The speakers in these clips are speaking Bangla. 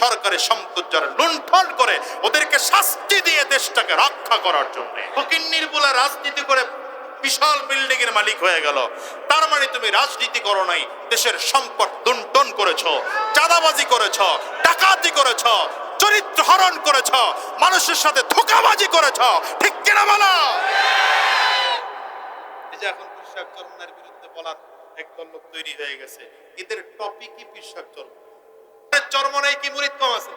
সরকারি সম্পদ যারা লুণ্ঠন করে ওদেরকে শাস্তি দিয়ে দেশটাকে রক্ষা করার জন্য। ফকিন্নির বলে রাজনীতি করে বিশাল বিল্ডিং এর মালিক হয়ে গেল। তার মানে তুমি রাজনীতি করো নাই, দেশের সম্পদ লুণ্ঠন করেছ, চাঁদাবাজি করেছ, ডাকাতি করেছ, চরিত্র হরণ করেছ, মানুষের সাথে ধোকাবাজি করেছ। ঠিক কিনা বলো? এই যে এখন পিসাব চরমনের বিরুদ্ধে বলার একদল লোক তৈরি হয়ে গেছে। এদের টপিকই পিসাব চরম চরমনাই কি মুরিদ কম আছে?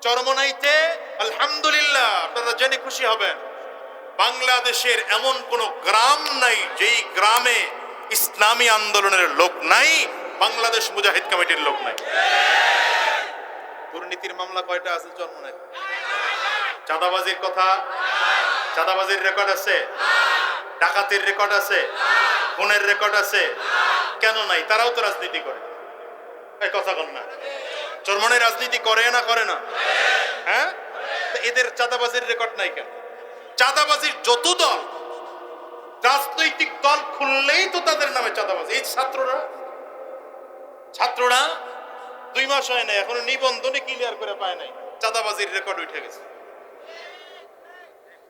চরমনাইতে আলহামদুলিল্লাহ, আপনারা জেনে খুশি হবেন। বাংলাদেশের এমন কোন গ্রাম নাই, যেই গ্রামে ইসলামী আন্দোলনের লোক নাই, বাংলাদেশ মুজাহিদ কমিটির লোক নাই। দুর্নীতির মামলা কয়টা আছে চরমনাই চাঁদাবাজির কথা? চাঁদাবাজির রেকর্ড আছে? ডাকাতির রেকর্ড আছে? খুনের রেকর্ড আছে? কেন নাই? তারাও তো রাজনীতি করে। কথা কন না। চরমনে রাজনীতি করে না করে না। হ্যাঁ? এদের চাঁদাবাজির রেকর্ড নাই কেন? চাঁদাবাজির যত দল, রাজনৈতিক দল খুললেই তো তাদের নামে চাঁদাবাজি। এই ছাত্ররা? ছাত্ররা? দুই মাস হয় না এখনও নিবন্ধনে ক্লিয়ার করে পায় নাই। চাঁদাবাজির রেকর্ড উঠে গেছে।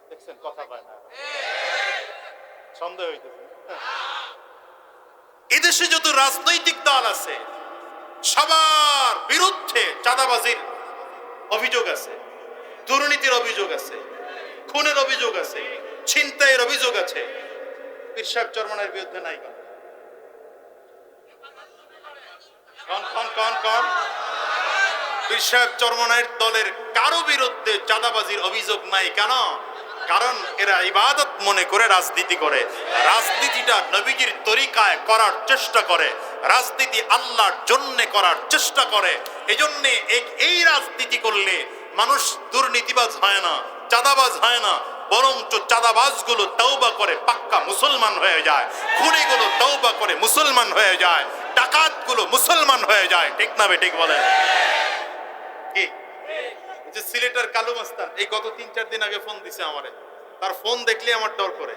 দেখছেন, কথা পায় না। সন্দেহ হইতেছে। এদেশে যত রাজনৈতিক দল আছে সবার বিরুদ্ধে চাঁদাবাজির অভিযোগ আছে, দুর্নীতির অভিযোগ আছে, খুনের অভিযোগ আছে, ছিনতাইয়ের অভিযোগ আছে। কন পিরসাব চরমনের দলের কারও বিরুদ্ধে চাঁদাবাজির অভিযোগ নাই কেন? কারণ এরা ইবাদত মনে করে রাজনীতি করে। রাজনীতিটা নবীজির তরিকায় করার চেষ্টা করে। রাজনীতি আল্লাহর জন্য করার চেষ্টা করে, এজন্যে এই- রাজনীতি করলে মানুষ দুর্নীতিবাজ হয় না, চাঁদাবাজ হয় না, বরঞ্চ চাঁদাবাজগুলো তৌবা করে পাক্কা মুসলমান হয়ে যায়, খুনিগুলো তৌবা করে মুসলমান হয়ে যায়, ডাকাতগুলো মুসলমান হয়ে যায়, ঠিক না ঠিক বলেন? কি? যে সিলেটের কালু মাস্তান, এই গত তিন চার দিন আগে ফোন দিছে আমারে। তার ফোন দেখলে আমার ডর করে।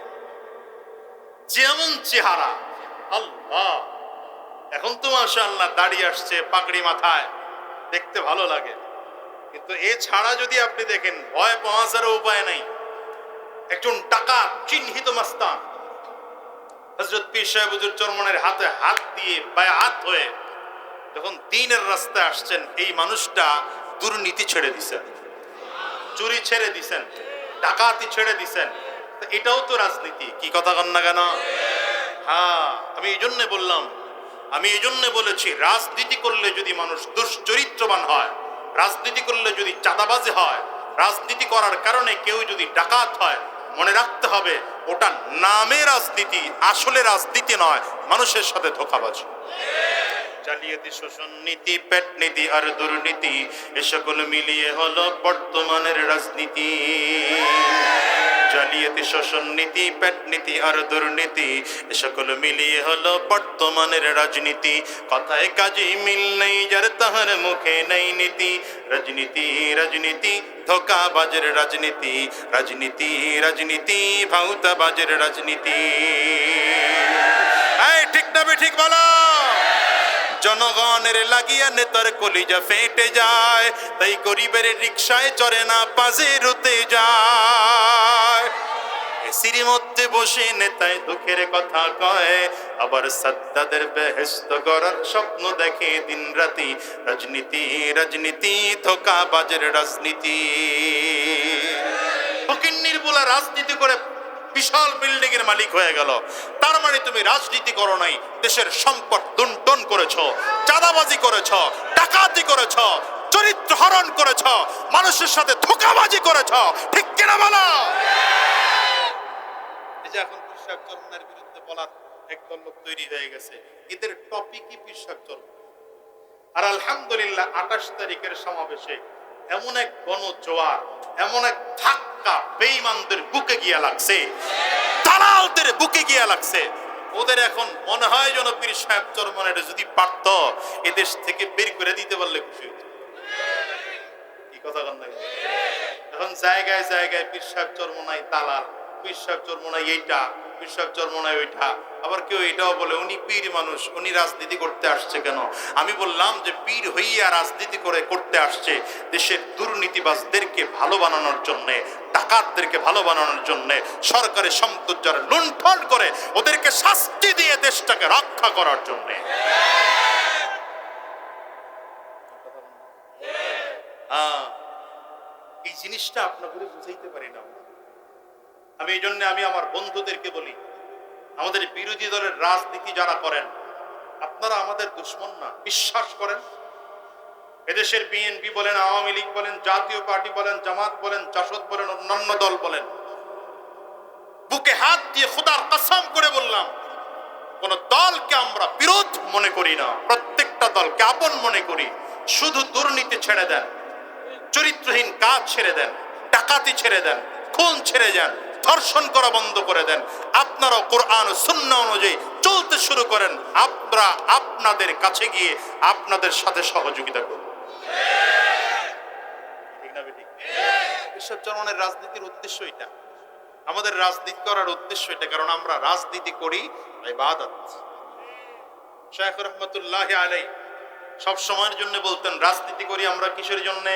যেমন চেহারা, আল্লাহ! এখন তো মাশাআল্লাহ, দাড়ি আসছে পাগড়ি মাথায়। দেখতে ভালো লাগে। কিন্তু এ ছাড়া যদি আপনি দেখেন, ভয় পাওয়ার উপায় নাই। একজন টাকা চিহ্নিত মাস্তান। হজরত পীর সাহেব হুজুর চরমনের হাতে হাত দিয়ে পায়ে হাত হয়ে যখন দিনের রাস্তায় আসছেন, এই মানুষটা দুর্নীতি ছেড়ে দিছেন। চুরি ছেড়ে দিছেন। ডাকাতি ছেড়ে দিছেন। এটাও তো রাজনীতি। কি কথা কন না কেন? হ্যাঁ আমি এই জন্যে বললাম আমি এই জন্য বলেছি, রাজনীতি করলে যদি মানুষ দুশ্চরিত্রবান হয়, রাজনীতি করলে যদি চাঁদাবাজি হয়, রাজনীতি করার কারণে কেউ যদি ডাকাত হয়, মনে রাখতে হবে ওটা নামে রাজনীতি, আসলে রাজনীতি নয়, মানুষের সাথে ধোকাবাজি। জালিয়াতি শোষণ নীতি পেট নীতি আর দুর্নীতি। এ সকল মিলিয়ে হলো বর্তমানের রাজনীতি। জালিয়াতি শোষণ নীতি পেট নীতি আর দুর্নীতি। এ সকল মিলিয়ে হলো বর্তমানের রাজনীতি। কথায় কাজে মিল নেই, যার তাহার মুখে নেই নীতি। রাজনীতি রাজনীতি, ধোকাবাজের রাজনীতি। রাজনীতি রাজনীতি, ভাউতাবাজের রাজনীতি। ঠিক না ঠিক বলো। জনগণের লাগিয়া নেতার কলিজা ফেটে যায়, তাই গরিবের রিক্সায় চড়ে না পাজে রুতে যায়। এসির মধ্যে বসে নেতায় দুঃখের কথা কয়, আবার সাদ্দাদের বেহেস্ত করার স্বপ্ন দেখে দিন রাতি রাজনীতি রাজনীতি ধোকাবাজের রাজনীতি। ফকিন্নির বলা রাজনীতি করে বিশাল বিল্ডিং এর মালিক হয়ে গেল। তার মানে তুমি রাজনীতি করো নাই, দেশের সম্পদ লুণ্ঠন করেছ, চাঁদাবাজি করেছ, ডাকাতি করেছ, চরিত্র হরণ করেছ, মানুষের সাথে ধোকাবাজি করেছ। ঠিক কিনা বলো? এই যে এখন পিসাব চরমনের বিরুদ্ধে বলার একদল লোক তৈরি হয়ে গেছে। এদের টপিকই পিসাব চরম আর আলহামদুলিল্লাহ আঠাশ তারিখের সমাবেশে এমন এক গণজোয়ার, এমন এক ধাক্কা বেঈমানদের বুকে গিয়া লাগছে। দালালদের বুকে গিয়া লাগছে। ওদের এখন মনে হয় যেন পীর সাহেব চরমনের যদি পারত এদেশ থেকে বের করে দিতে পারলে খুশি হতো কি কথা এখন জায়গায় জায়গায় পীর সাহেব চরমনাই দালাল। সাহেব চরমনাই এইটা সাহেব চরমনায় ওইটা। আবার কেউ এটাও বলে, উনি পীর মানুষ, উনি রাজনীতি করতে আসছে কেন? আমি বললাম যে, পীর হইয়া রাজনীতি করে করতে আসছে দেশের দুর্নীতিবাজদেরকে ভালো বানানোর জন্যে, ডাকাতদেরকে ভালো বানানোর জন্যে সরকারের সম্পদ যারা লুণ্ঠন করে ওদেরকে শাস্তি দিয়ে দেশটাকে রক্ষা করার জন্যে। হ্যাঁ এই জিনিসটা আপনাদের বুঝাইতে পারি না। আমি এই জন্য আমি আমার বন্ধুদেরকে বলি, আমাদের বিরোধী দলের রাজনীতি যারা করেন, আপনারা আমাদের দুশ্মন না, বিশ্বাস করেন? এদেশের বিএনপি বলেন, আওয়ামী লীগ বলেন, জাতীয় পার্টি বলেন, জামাত বলেন, জাসদ বলেন, অন্যান্য দল বলেন, বুকে হাত দিয়ে খুদার কসম করে বললাম, কোন দলকে আমরা বিরোধ মনে করি না, প্রত্যেকটা দলকে আপন মনে করি, শুধু দুর্নীতি ছেড়ে দেন, চরিত্রহীন কাজ ছেড়ে দেন, ডাকাতি ছেড়ে দেন, খুন ছেড়ে দেন ধর্ষণ করা বন্ধ করে দেন। আপনারাও কোরআন সুন্নাহ অনুযায়ী চলতে শুরু করেন। আমরা আপনাদের কাছে গিয়ে আপনাদের সাথে সহযোগিতা করব। ঠিক না ঈশ্বর চরণের রাজনীতির উদ্দেশ্য এটা। আমাদের রাজনীতি করার উদ্দেশ্য এটা, কারণ আমরা রাজনীতি করি ইবাদত। শেখ রহমতুল্লাহ আলাই সব সময়ের জন্য বলতেন, রাজনীতি করি আমরা কিসের জন্য?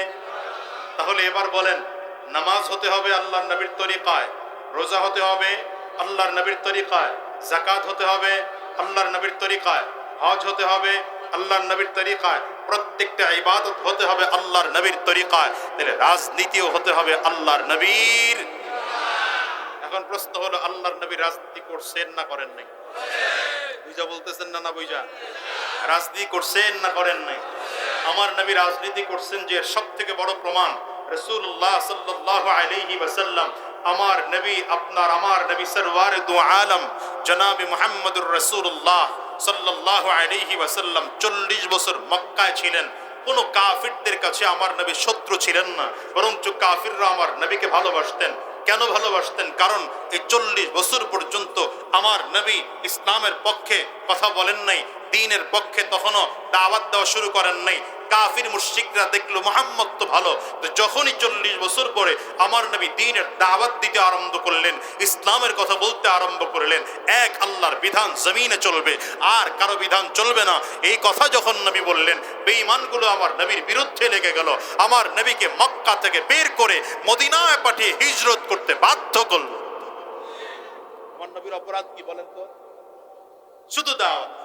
তাহলে এবার বলেন, নামাজ হতে হবে আল্লাহর নবীর তরিকায়। রোজা হতে হবে, আল্লাহর নবীর তরিকায়। জাকাত হতে হবে, আল্লাহর নবীর তরিকায়। হজ হতে হবে, আল্লাহর নবীর তরিকায়। প্রত্যেকটা ইবাদত হতে হবে আল্লাহর নবীর তরিকায়। তাহলে রাজনীতিও হতে হবে আল্লাহর নবীর। এখন প্রশ্ন হলো, আল্লাহর নবী রাজনীতি করছেন না করেন নাই? বুঝা বলতেছেন না না বুঝা রাজনীতি করছেন না করেন নাই? আমার নবী রাজনীতি করছেন যে সব থেকে বড় প্রমাণ রসুল্লাহ সাল্লাহ আলাইহি ওয়াসাল্লাম আমার নবী, আপনার আমার নবী সরওয়ার দু আলম, জনাবি মোহাম্মদুর রসুল্লাহ সাল্লাহ আলাইহি ওয়াসাল্লাম, চল্লিশ বছর মক্কায় ছিলেন। কোনো কাফিরদের কাছে আমার নবী শত্রু ছিলেন না, বরঞ্চ কাফিররা আমার নবীকে ভালোবাসতেন। কেন ভালোবাসতেন? কারণ এই চল্লিশ বছর পর্যন্ত আমার নবী ইসলামের পক্ষে কথা বলেন নাই দিনের পক্ষে তখনও দাওয়াত দেওয়া শুরু করেন নাই। কাফির মুশরিকরা দেখল, মোহাম্মদ তো ভালো। তো যখনই চল্লিশ বছর পরে আমার নবী দিনের দাওয়াত দিতে আরম্ভ করলেন, ইসলামের কথা বলতে আরম্ভ করলেন, এক আল্লাহর বিধান জমিনে চলবে, আর কারও বিধান চলবে না। এই কথা যখন নবী বললেন, বেঈমানগুলো আমার নবীর বিরুদ্ধে লেগে গেল। আমার নবীকে মক্কা থেকে বের করে মদিনায় পাঠিয়ে হিজরত করতে বাধ্য করল। আমার নবীর অপরাধ কি বলেন তো? শুধু দাওয়াত।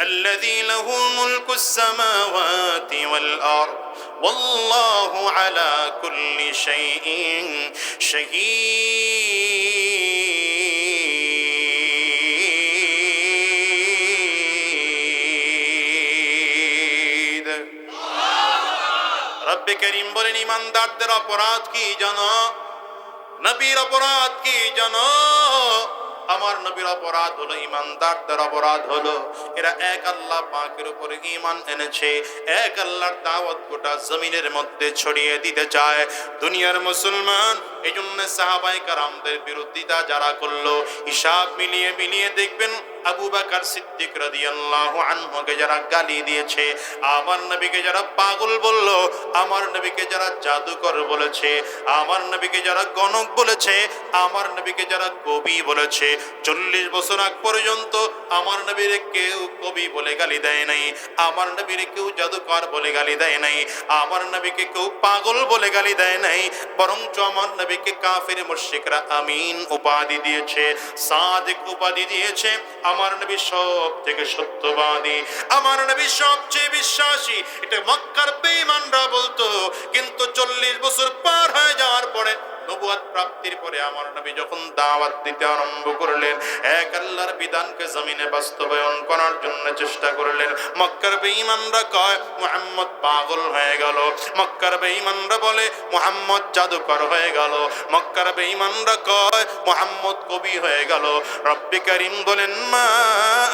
الذي له ملك السماوات والأرض والله على كل شيء شهيد রব্বে করিম বলেন ইমানদারদের অপরাধ কি জানো নবীর অপরাধ কি জানো আমার নবীর অপরাধ হলো ইমানদারদের অপরাধ হলো এরা এক আল্লাহ পাকের উপরে ইমান এনেছে। এক আল্লাহর দাওয়াত গোটা জমিনের মধ্যে ছড়িয়ে দিতে চায়। দুনিয়ার মুসলমান এই জন্য সাহাবাই কারামদের বিরোধিতা যারা করল, হিসাব মিলিয়ে মিলিয়ে দেখবেন আবু বাকার সিদ্দিক রাদিয়াল্লাহু আনহুকে যারা গালি দিয়েছে, আমার নবীকে যারা পাগল বলল, আমার নবীকে যারা জাদুকর বলেছে, আমার নবীকে যারা গণক বলেছে, আমার নবীকে যারা কবি বলেছে, চল্লিশ বছর আগ পর্যন্ত আমার নবীরে কেউ কবি বলে গালি দেয় নাই, আমার নবীরে কেউ জাদুকর বলে গালি দেয় নাই, আমার নবীকে কেউ পাগল বলে গালি দেয় নাই, বরঞ্চ আমার নবীকে কাফের মুশরিকরা আমিন উপাধি দিয়েছে, সাদিক উপাধি দিয়েছে আমার নবী সব থেকে সত্যবাদী, আমার নবী সবচেয়ে বিশ্বাসী। এটা মক্কার বেঈমানরা বলতো, কিন্তু চল্লিশ বছর পার হয়ে যাওয়ার পরে নবুয়াত প্রাপ্তির পরে আমার নবী যখন দাওয়াত দিতে আরম্ভ করলেন, এক আল্লাহর বিধানকে জমিনে বাস্তবায়ন করার জন্য চেষ্টা করলেন। মক্কার বেঈমানরা কয়, মুহাম্মদ পাগল হয়ে গেল। মক্কার বেঈমানরা বলে, মুহাম্মদ জাদুকর হয়ে গেল। মক্কার বেঈমানরা কয়, মুহাম্মদ কবি হয়ে গেল। রব্বি করিম বলেন, মা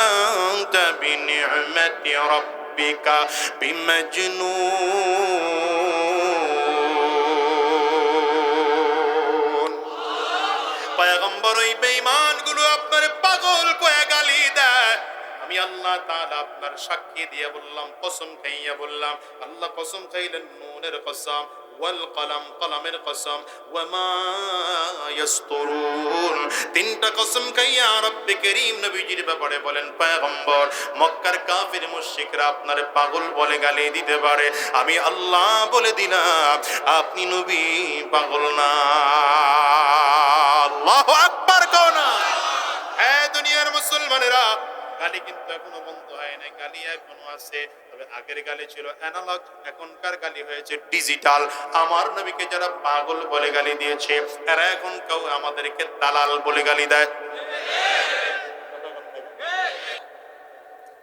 আনতা বিনি'মাতি রাব্ব বিকা বিমজনুন। আল্লাহ তাআলা আপনার সাক্ষী দিয়ে বললাম, কসম খাইয়া বললাম, আল্লাহ কসম খাইলেন নুনের কসম, ওয়াল কলম কলমের কসম ওয়ামা ইয়াসতুরুন। তিনটা কসম খাইয়া রব্বে করিম নবীজির ব্যাপারে বলেন, পয়গম্বর, মক্কার কাফির মুশরিকরা আপনার পাগল বলে গালি দিতে পারে। আমি আল্লাহ বলে দিলাম, আপনি নবী পাগল না। আল্লাহু আকবার কও না হ্যাঁ দুনিয়ার মুসলমানেরা গালি কিন্তু এখনও বন্ধ হয় নাই, গালি এখনও আছে। তবে আগের গালি ছিল অ্যানালগ এখনকার গালি হয়েছে ডিজিটাল আমার নবীকে যারা পাগল বলে গালি দিয়েছে, এরা এখন কেউ আমাদেরকে দালাল বলে গালি দেয়।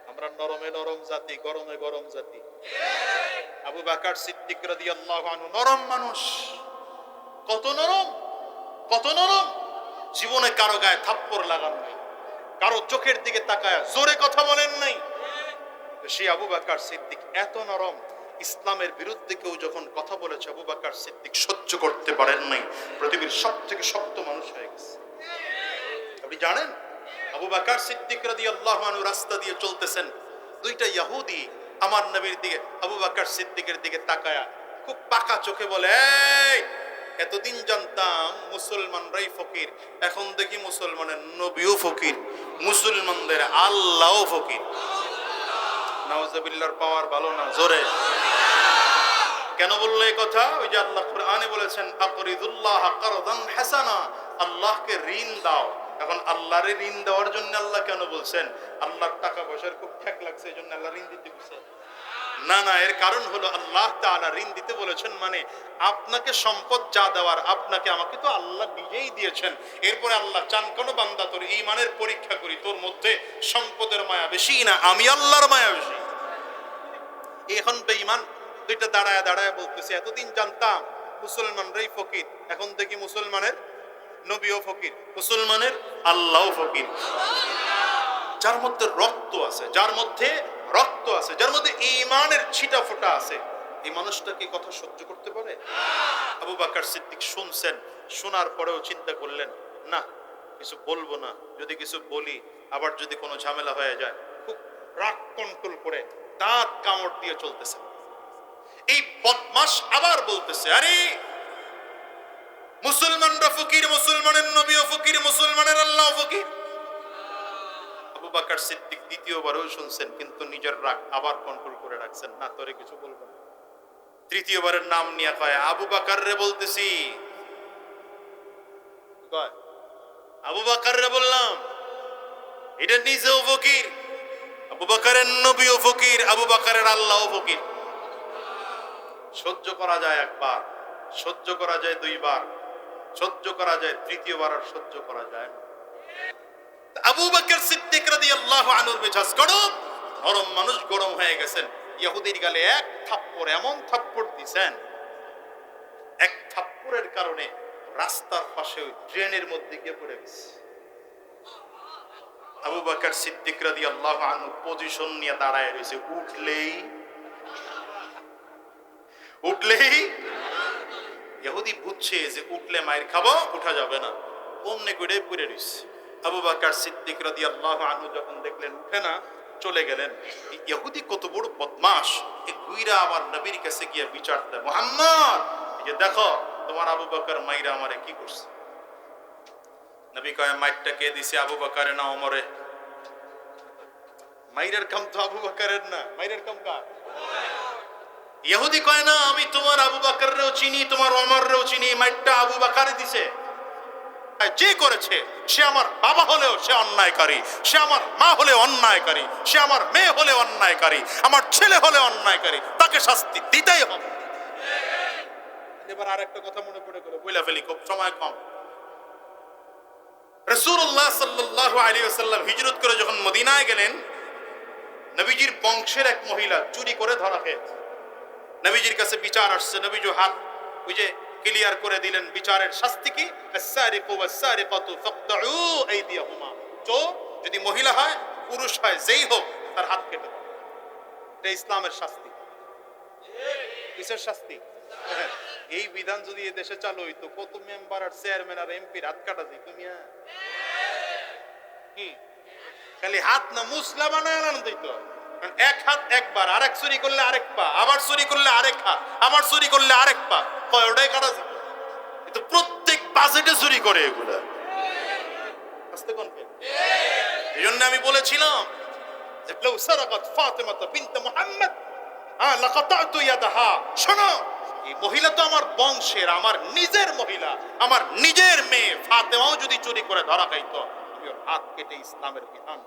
আমরা নরমে নরম জাতি, গরমে গরম জাতি। আবু বাকার সিদ্দিক রাদিয়াল্লাহু আনহু, নরম মানুষ। কত নরম কত নরম। জীবনে কারও গায়ে থাপ্পড় লাগানো কারও চোখের দিকে তাকায় জোরে কথা বলেন নাই। সেই আবু বাকার সিদ্দিক এত নরম, ইসলামের বিরুদ্ধে কেউ যখন কথা বলেছে, আবু বাকার সিদ্দিক সহ্য করতে পারেন নাই। পৃথিবীর সব থেকে শক্ত মানুষ হয়ে গেছে। আপনি জানেন, আবু বাকার সিদ্দিক রাদিয়াল্লাহু আনহু রাস্তা দিয়ে চলতেছেন। দুইটা ইয়াহুদি আমার নবীর দিকে, আবু বাকার সিদ্দিকের দিকে তাকায়া খুব পাকা চোখে বলে, এই এতদিন জানতাম মুসলমানরাই ফকির, এখন দেখি মুসলমানের নবীও ফকির, মুসলমানদের আল্লাহও ফকির। নাউজুবিল্লাহর পাওয়ার ভালো না, জোরে। কেন বলল এই কথা? ওই যে আল্লাহ কোরআনে বলেছেন, আকরিদুল্লাহ কারদান হাসানা আল্লাহকে ঋণ দাও। এখন আল্লাহরে ঋণ দেওয়ার জন্য আল্লাহ কেন বলছেন? আল্লাহর টাকা পয়সার খুব ঠেক লাগছে, এই জন্য আল্লাহ ঋণ দিতে বলছে। না না, এর কারণ হলো আল্লাহ তাআলা ঋণ দিতে বলেছেন মানে আপনাকে সম্পদ যা দেওয়ার আপনাকে আমাকে তো আল্লাহ নিজেই দিয়েছেন। এরপরে আল্লাহ চান, কোনো বান্দা তোর ইমানের পরীক্ষা করি, তোর মধ্যে সম্পদের মায়া বেশি না, আমি আল্লাহর মায়া বেশি। এখন বেঈমান, দুইটা দাঁড়ায় দাঁড়ায় বলতেছে, এতদিন জানতাম মুসলমানরাই ফকির, এখন দেখি মুসলমানের নবীও ফকির, মুসলমানের আল্লাহ ফকির। যার মধ্যে রক্ত আছে, যার মধ্যে রক্ত আছে, যার মধ্যে ইমানের ছিটা ফোটা আছে। এই মানুষটা কি কথা সহ্য করতে পারে? আবু বাকার সিদ্দিক শুনছেন, শোনার পরেও চিন্তা করলেন, না, কিছু বলব না, যদি কিছু বলি, আবার যদি কোনো ঝামেলা হয়ে যায়, খুব রাগ কন্ট্রোল করে দাঁত কামড় দিয়ে চলতেছে। এই বদমাস আবার বলতেছে, আরে, মুসলমানরা ফকির, মুসলমানের নবীও ফকির, মুসলমানের আল্লাহ ফকির। বাকার সিদ্দিক দ্বিতীয়বারও শুনছেন, কিন্তু নিজের রাগ আবার কন্ট্রোল করে রাখছেন। না, তোরে কিছু বলব না। তৃতীয়বারের নাম নিয়ে কয় আবু বাকার রে বলতেছি। আবু বাকার রে বললাম, এটা নিজেও ফকির আবু বাকারের নবীও ফকির আবু বাকারের আল্লাহ ফকির। সহ্য করা যায় একবার, সহ্য করা যায় দুইবার, সহ্য করা যায় তৃতীয়বার আর সহ্য করা যায় না। আবু বকর সিদ্দিক রাদিয়াল্লাহু আনহুর মেজাজ গরম মানুষ গরম হয়ে গেছেন। ইহুদির গালে এক থাপ্পড়, এমন থাপ্পড় দিছেন, এক থাপ্পড়ের কারণে রাস্তার পাশে ট্রেনের মধ্যে গিয়ে পড়ে গেছে। আবু সিদ্দিক রাদিয়াল্লাহু আনহু পজিশন নিয়ে দাঁড়ায় রয়েছে। উঠলেই উঠলেই ইহুদি বুঝছে যে উঠলে মায়ের খাব উঠা যাবে না। অমনে করে পড়ে রইছে। আবু বাকার সিদ্দিক রাদিয়াল্লাহু আনহু যখন দেখলেন, উঠে না, চলে গেলেন। ইহুদি কত বড় বদমাশ। এই গুইরা আমার নবীর কাছে গিয়ে বিচার দেয়, মুহাম্মদ যে দেখো, তোমার আবু বকর মাইরা আমারে কি করছে? নবী কয়, মাইরটা কে দিছে আবু বকরে না ওমরে? মাইরের কাম তো আবু বকরের না। মাইরের কাম কার? ইহুদি কয়, না, আমি তোমার আবু বাকাররেও চিনি, তোমার অমররেও চিনি মাইটটা আবু বাকারে দিছে। যে করেছে, সে আমার বাবা হলেও সে অন্যায়কারী, সে আমার মা হলে অন্যায়কারী, সে আমার মেয়ে হলে অন্যায়কারী, আমার ছেলে হলে অন্যায়কারী, তাকে শাস্তি দিতেই হবে। এবার আর একটা কথা মনে পড়ে গেল, বইলা ফেলি, খুব সময় কম। রসুল্লাহ সাল্লাল্লাহু আলাইহি ওয়াসাল্লাম হিজরত করে যখন মদিনায় গেলেন, নবীজির বংশের এক মহিলা চুরি করে ধরা খেয়েছে। নবীজির কাছে বিচার আসছে, নবীজ হাত, ওই যে ক্লিয়ার করে দিলেন বিচারের শাস্তি কি? যদি মহিলা হয়, পুরুষ হয়, যেই হোক, তার হাত কেটে এটা ইসলামের শাস্তি। কিসের শাস্তি? এই বিধান যদি এ দেশে চালু হইতো, কত মেম্বার আর চেয়ারম্যান আর এমপি হাত কাটা মিয়া কি খালি হাত না মুসলা বানায় আনানো দিত। এক হাত একবার আরেক চুরি করলে আরেক পা, আবার চুরি করলে আরেক হাত, আবার চুরি করলে আরেক পা। কয়, ওটাই কাটা কিন্তু প্রত্যেক বাজেটে চুরি করে এগুলা। আসতে কোনকে এই জন্য আমি বলেছিলাম যে লাউ সারাকাত ফাতেমা বিনতে মুহাম্মদ। হ্যাঁ লাকাতাতু ইয়াদাহা। শোনো, এই মহিলা তো আমার বংশের, আমার নিজের মহিলা, আমার নিজের মেয়ে। ফাতেমাও যদি চুরি করে ধরা খাইতো আমি ওর হাত কেটে ইসলামের বিধান।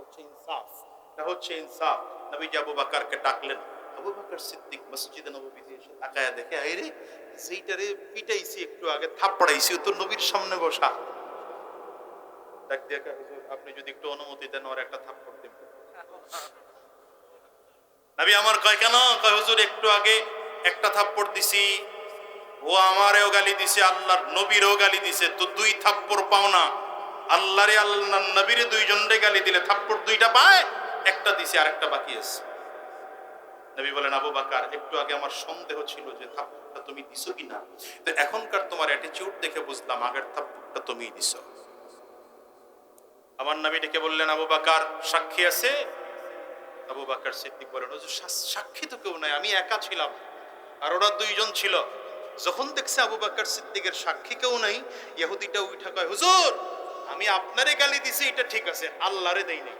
হচ্ছে ইনসাফ। এটা হচ্ছে ইনসাফ। আবু বাকারকে ডাকলেন। আবু বাকর সিদ্দিক এসে তাকায়া দেখে আইরে সেইটারে পিটাইছি একটু আগে তো নবীর সামনে বসা। ডাক দিয়ে আপনি যদি একটু অনুমতি দেন, ওর একটা থাপ্পড় দেব নবী আমার কয়, কেন? কয়, হুজুর, একটু আগে একটা থাপ্পড় দিছি। ও আমারেও গালি দিছে, আল্লাহর নবীরও গালি দিছে। তো দুই থাপ্পড় পাও না। আল্লাহরে আল্লাহ নবীরে দুইজনরে গালি দিলে থাপ্পড় দুইটা পায় একটা দিছে আর একটা বাকি আছে। নবী বলেন আবু বাকার একটু আগে আমার সন্দেহ ছিল যে থাপ্পড়টা তুমি দিছো কি না তো এখনকার তোমার অ্যাটিটিউড দেখে বুঝলাম আগের থাপ্পড়টা তুমি দিছো। আমার নবী ডেকে বললেন আবু বাকার সাক্ষী আছে? আবু বাকার সিদ্দিক বলেন "হুজুর, সা- সাক্ষী তো কেউ নাই আমি একা ছিলাম। আর ওরা দুইজন ছিল। যখন দেখছে আবু বাকার সিদ্দিকের সাক্ষী কেউ নাই ইহুদিটা উঠা কয় হুজুর আমি আপনারে গালি দিছি, এটা ঠিক আছে, আল্লাহরে দেই নাই।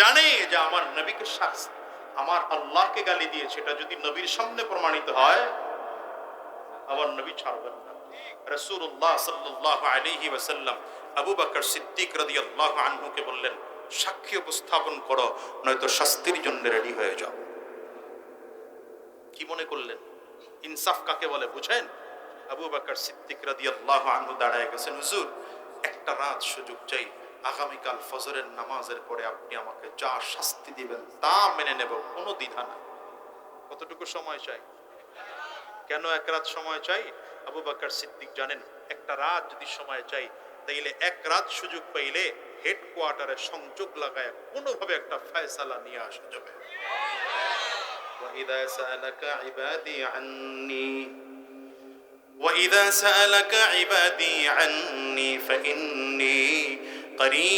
জানে যে আমার নবীকে শাস্তি, আমার আল্লাহকে গালি দিয়েছে এটা যদি নবীর সামনে প্রমাণিত হয়, আমার নবী ছাড়বেন না। রাসূলুল্লাহ সাল্লাল্লাহু আলাইহি ওয়াসাল্লাম আবু বকর সিদ্দিক রাদিয়াল্লাহু আনহুকে বললেন, সাক্ষী উপস্থাপন করো, নয়তো শাস্তির জন্য রেডি হয়ে যাও। কি মনে করলেন? ইনসাফ কাকে বলে, বুঝেন? আবু বকর সিদ্দিক রাদিয়াল্লাহু আনহু দাঁড়ায় গেছেন হুজুর একটা রাত সুযোগ চাই আগামীকাল ফজরের নামাজের পরে আপনি আমাকে যা শাস্তি দিবেন তা মেনে নেব কোনো দ্বিধা নাই কতটুকু সময় চাই কেন এক রাত সময় চাই আবু বাকর সিদ্দিক জানেন একটা রাত যদি সময় চাই তাইলে এক রাত সুযোগ পাইলে হেডকোয়ার্টারে সংযোগ লাগায় কোনোভাবে একটা ফয়সালা নিয়ে আসা যাবে وإذا سألك عبادي عني وإذا سألك عبادي عني فإني قريب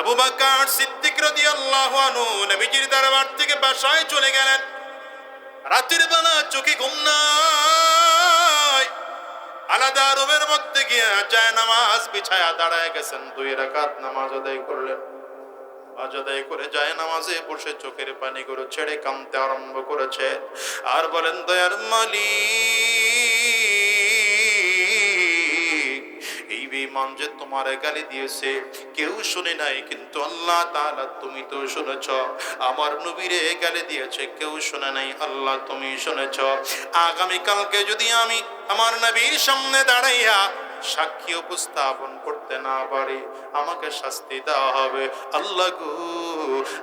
আবু বাকার সিদ্দিক রাদিয়াল্লাহু আনহু নবীজির দরবার থেকে বাসায় চলে গেলেন রাতের বেলা চোখে ঘুম নাই আলাদা রুমের মধ্যে গিয়ে চায় নামাজ বিছায়া দাঁড়ায় গেছেন। দুই রাকাত নামাজ আদায় করলেন। আজাদাই করে যায় নামাজে বসে চোখের পানি করে ছেড়ে কামতে আরম্ভ করেছে। আর বলেন, দয়ার মালি এই বেমান যে তোমার গালি দিয়েছে কেউ শুনে নাই, কিন্তু আল্লাহ তালা তুমি তো শুনেছ। আমার নবীরে গালে দিয়েছে, কেউ শুনে নাই, আল্লাহ তুমি শুনেছ। আগামীকালকে যদি আমি আমার নবীর সামনে দাঁড়াইয়া সাক্ষী উপস্থাপন করতে না পারি, আমাকে শাস্তি দেওয়া হবে। আল্লাহ গো,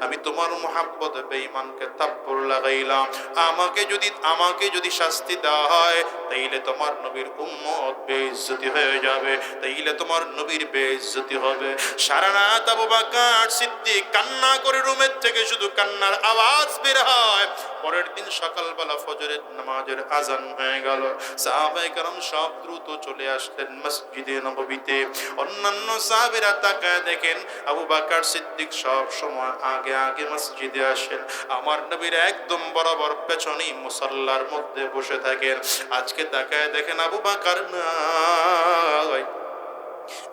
আমি তোমার মোহাব্বত বেঈমানকে তাপ্পর লাগাইলাম। আমাকে যদি আমাকে যদি শাস্তি দেওয়া হয়, তাইলে তোমার নবীর উম্মত বেইজ্জতি হয়ে যাবে, তাইলে তোমার নবীর বেইজ্জতি হবে। সারা রাত আবু বাকার সিদ্দিক কান্না করে রুমের থেকে শুধু কান্নার আওয়াজ বের হয়। পরের দিন সকালবেলা ফজরের নামাজের আজান হয়ে গেল। সাহাবায়ে কারাম সব দ্রুত চলে আসলেন মসজিদে নববীতে। অন্যান্য সাহাবীরা তাকায় দেখেন, আবু বাকার সিদ্দিক সব সময় আগে আগে মসজিদে আসেন। আমার নবীর একদম বরাবর পেছনেই মুসাল্লার মধ্যে বসে থাকেন। আজকে তাকায় দেখেন আবু বাকার নাই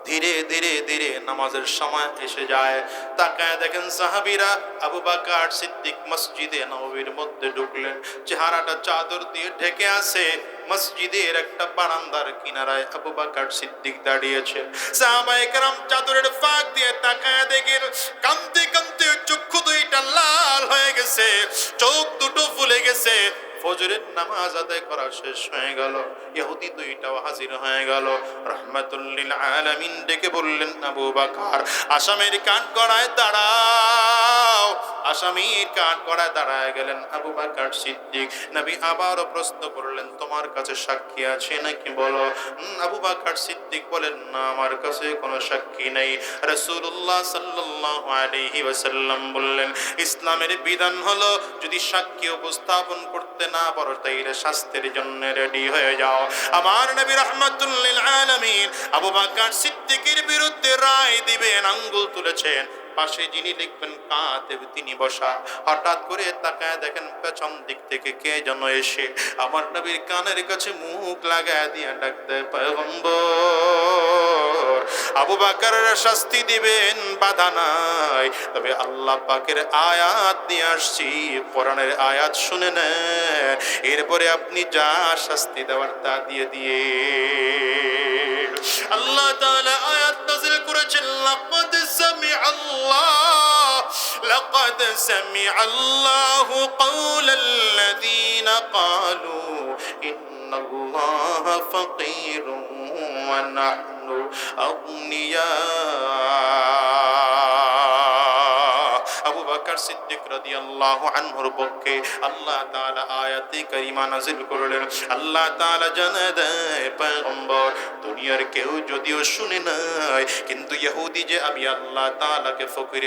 ধীরে ধীরে ধীরে নামাজের সময় এসে যায়। তাকায় দেখেন সাহাবীরা আবু বাকার সিদ্দিক মসজিদে নববীর মধ্যে ঢুকলেন। চেহারাটা চাদর দিয়ে ঢেকে আছে। মসজিদের একটা বারান্দার কিনারায় আবু বাকার সিদ্দিক দাঁড়িয়েছে। সাহাবায়ে কেরাম চাদরের ফাঁক দিয়ে তাকায় দেখেন কাঁদতে কাঁদতে চক্ষু দুইটা লাল হয়ে গেছে, চোখ দুটো ফুলে গেছে। ফজরের নামাজ আদায় করা শেষ হয়ে গেল। ইহুদি দুইটাও হাজির হয়ে গেল। রহমাতুল্লিল আলামিন ডেকে বললেন, আবু বাকার, আসামের কাঠ গড়ায় দাঁড়াও। আসামির দাঁড়ায় গেলেন আবু বাকার সিদ্দিক। নবী আবারও প্রশ্ন করলেন, তোমার কাছে সাক্ষী আছে নাকি বলো? আবু বাকার সিদ্দিক বলেন, না, আমার কাছে কোনো সাক্ষী নেই। আলাইহি ওয়াসাল্লাম বললেন, ইসলামের বিধান হলো, যদি সাক্ষী উপস্থাপন করতে না পারো তাইলে শাস্তির জন্য রেডি হয়ে যাও। আমার নবী রাহমাতুল্লিল আলামিন আবু বাকার সিদ্দিকের বিরুদ্ধে রায় দিবেন, আঙ্গুল তুলেছেন। পাশে যিনি লিখবেন কাঁতে তিনি বসা। হঠাৎ করে তাকায় দেখেন পেছন দিক থেকে কে যেন এসে আমার নবীর কানের কাছে মুখ লাগায় দিয়ে ডাকতে, পয়গম্বর! আবু বাকার শাস্তি দিবেন, বাধা নাই। তবে আল্লাহ পাকের আয়াত নিয়ে আসছি, কোরআনের আয়াত শুনে নেন। এরপরে আপনি যা শাস্তি দেওয়ার তা দিয়ে দিয়ে আল্লাহ তাআলা আয়াত নাযিল করেছেন, লাকাদ সামি আল্লাহ লাকাদ সামি আল্লাহু কাওলাল্লাযীনা ক্বালু ইন্নাল্লাহা ফাকীরুন ওয়া নাহনু। আল্লাহ আয়াতে আল্লাহ কেউ যদিও শুনে নাই, কিন্তু যে আমি আল্লাহ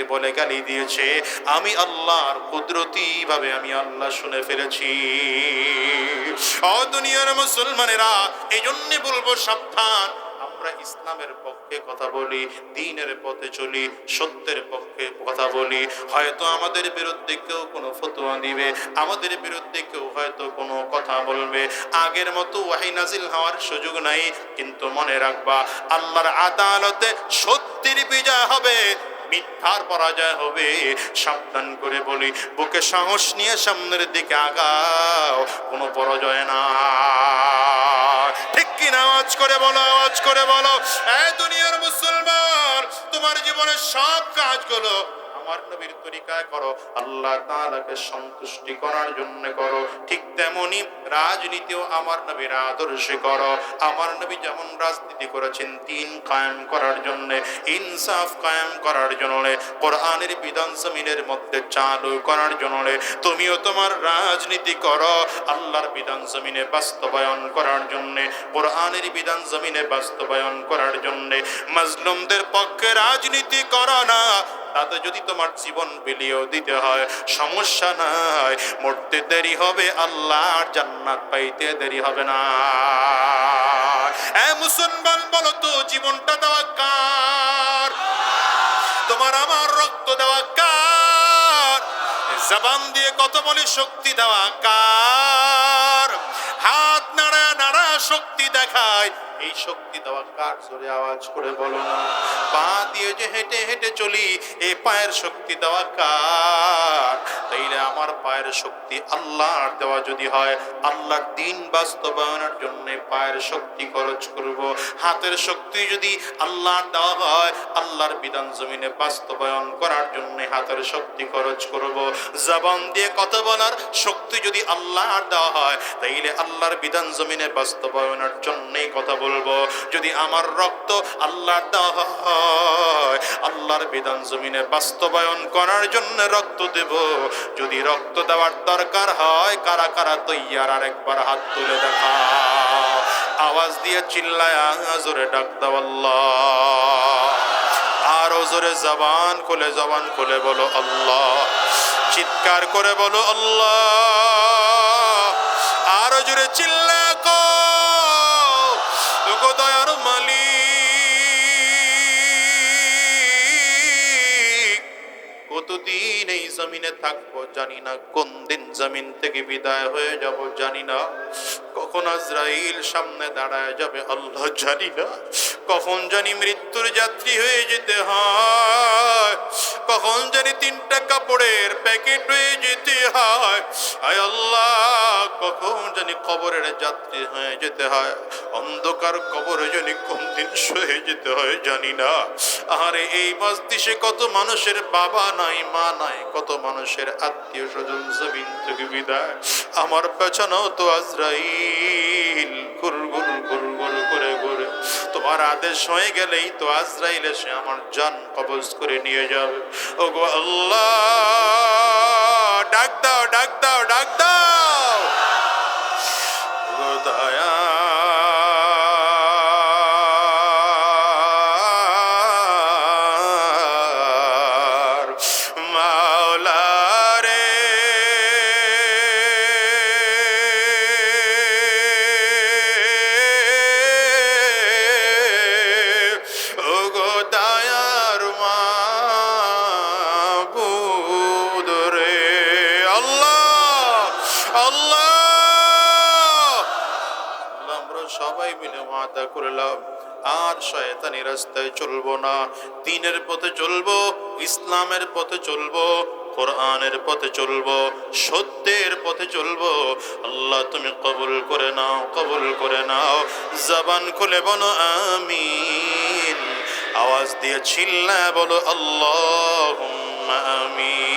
বলে গালি দিয়েছে, আমি আল্লাহর কুদরতি ভাবে আমি আল্লাহ শুনে ফেলেছি। ও দুনিয়ার মুসলমানেরা এই জন্য বলব সাবধান আমরা ইসলামের পক্ষে কথা বলি, দিনের পথে চলি, সত্যের পক্ষে কথা বলি। হয়তো আমাদের বিরুদ্ধে কেউ কোনো ফতোয়া দিবে, আমাদের বিরুদ্ধে কেউ হয়তো কোনো কথা বলবে। আগের মতো ওয়াহি নাজিল হওয়ার সুযোগ নাই, কিন্তু মনে রাখবা, আল্লাহর আদালতে সত্যের বিজয় হবে। মিথ্যার পরাজয় হবে। সাবধান করে বলি, বুকে সাহস নিয়ে সামনের দিকে আগাও, কোনো পরাজয় না। ঠিক কিনা? আওয়াজ করে বলো, আওয়াজ করে বলো। এ দুনিয়ার মুসলমান, তোমার জীবনের সব কাজগুলো আমার নবীর তরিকায় করো, আল্লাহ তাআলাকে সন্তুষ্টি করার জন্য করো। ঠিক তেমনি রাজনীতিও আমার নবীর আদর্শে করো। আমার নবী যেমন রাজনীতি করেছেন দিন কায়েম করার জন্য, ইনসাফ কায়েম করার জন্য, কোরআনের বিধান জমিনের মধ্যে চালু করার জন্য, তুমিও তোমার রাজনীতি করো, আল্লাহর বিধান জমিনে বাস্তবায়ন করার জন্য, কোরআনের বিধান জমিনে বাস্তবায়ন করার জন্য। মাজলুমদের পক্ষে রাজনীতি করো না তাতে যদি তোমার জীবন বিলিয়েও দিতে হয়, সমস্যা নাই। মরতে দেরি হবে, আল্লাহর জান্নাত পাইতে দেরি হবে না। মুসলমান, বলো তো, জীবনটা দেওয়া কার? তোমার আমার রক্ত দেওয়া কার? জবান দিয়ে কত বলি, শক্তি দেওয়া কার? হাত নাড়া নাড়া শক্তি দেখায় এই শক্তি দেওয়া কার জোরে আওয়াজ করে বলো না। পা দিয়ে যে হেঁটে হেঁটে চলি এই পায়ের শক্তি দেওয়া কার? তাইলে আমার পায়ের শক্তি আল্লাহর দেওয়া যদি হয় আল্লাহর দিন বাস্তবায়নের জন্য পায়ের শক্তি খরচ করব। হাতের শক্তি যদি আল্লাহর দেওয়া হয়, আল্লাহর বিধান জমিনে বাস্তবায়ন করার জন্য হাতের শক্তি খরচ করব। জবান দিয়ে কথা বলার শক্তি যদি আল্লাহর দেওয়া হয়, তাইলে আল্লাহর বিধান জমিনে বাস্তবায়নের জন্যই কথা বলব, যদি আমার রক্ত আল্লাহর দেওয়া হয়, আল্লাহর বিধান জমিনে বাস্তবায়ন করার জন্য রক্ত দেব। যদি রক্ত দেওয়ার দরকার হয়, কারা কারা তৈয়ার? আর একবার হাত তুলে দেখা আওয়াজ দিয়ে চিল্লায় জোরে ডাক আল্লাহ। আরও জোরে জবান খুলে জবান খুলে বলো আল্লাহ। চিৎকার করে বলো আল্লাহ। আরও জোরে চিল্লা গো মালিক। কতদিন এই জমিনে থাকব জানি না, কোন দিন জমিন থেকে বিদায় হয়ে যাব জানি না। কখন আজরাইল সামনে দাঁড়ায় যাবে আল্লাহ জানি না। কখন জানি মৃত্যুর যাত্রী হয়ে যেতে হয়। কখন জানি তিনটা কাপড়ের প্যাকেট হয়ে যেতে হয়। আয় আল্লাহ, কখন জানি কবরের যাত্রী হয়ে যেতে হয়। অন্ধকার কবরে জানি কোন দিন শুয়ে যেতে হয় জানি না। আরে এই কত মানুষের বাবা নাই, মা নাই, কত মানুষের আত্মীয় স্বজন জমিন থেকে বিদায়। আমার পেছনেও তো আজরাইল গুর করে ঘুরে তোমার আদেশ হয়ে গেলেই তো আজরাইল সে আমার জন কবজ করে নিয়ে যাবে। ওগো আল্লাহ, ডাক দাও ডাক দাও ডাক দাও। ও পথে চলবো, ইসলামের পথে চলবো, কোরআনের পথে চলবো, সত্যের পথে চলবো। আল্লাহ তুমি কবুল করে নাও, কবুল করে নাও। জবান খুলে বলো আমি আওয়াজ দিয়ে চিল্লা বলো আল্লাহ আমিন।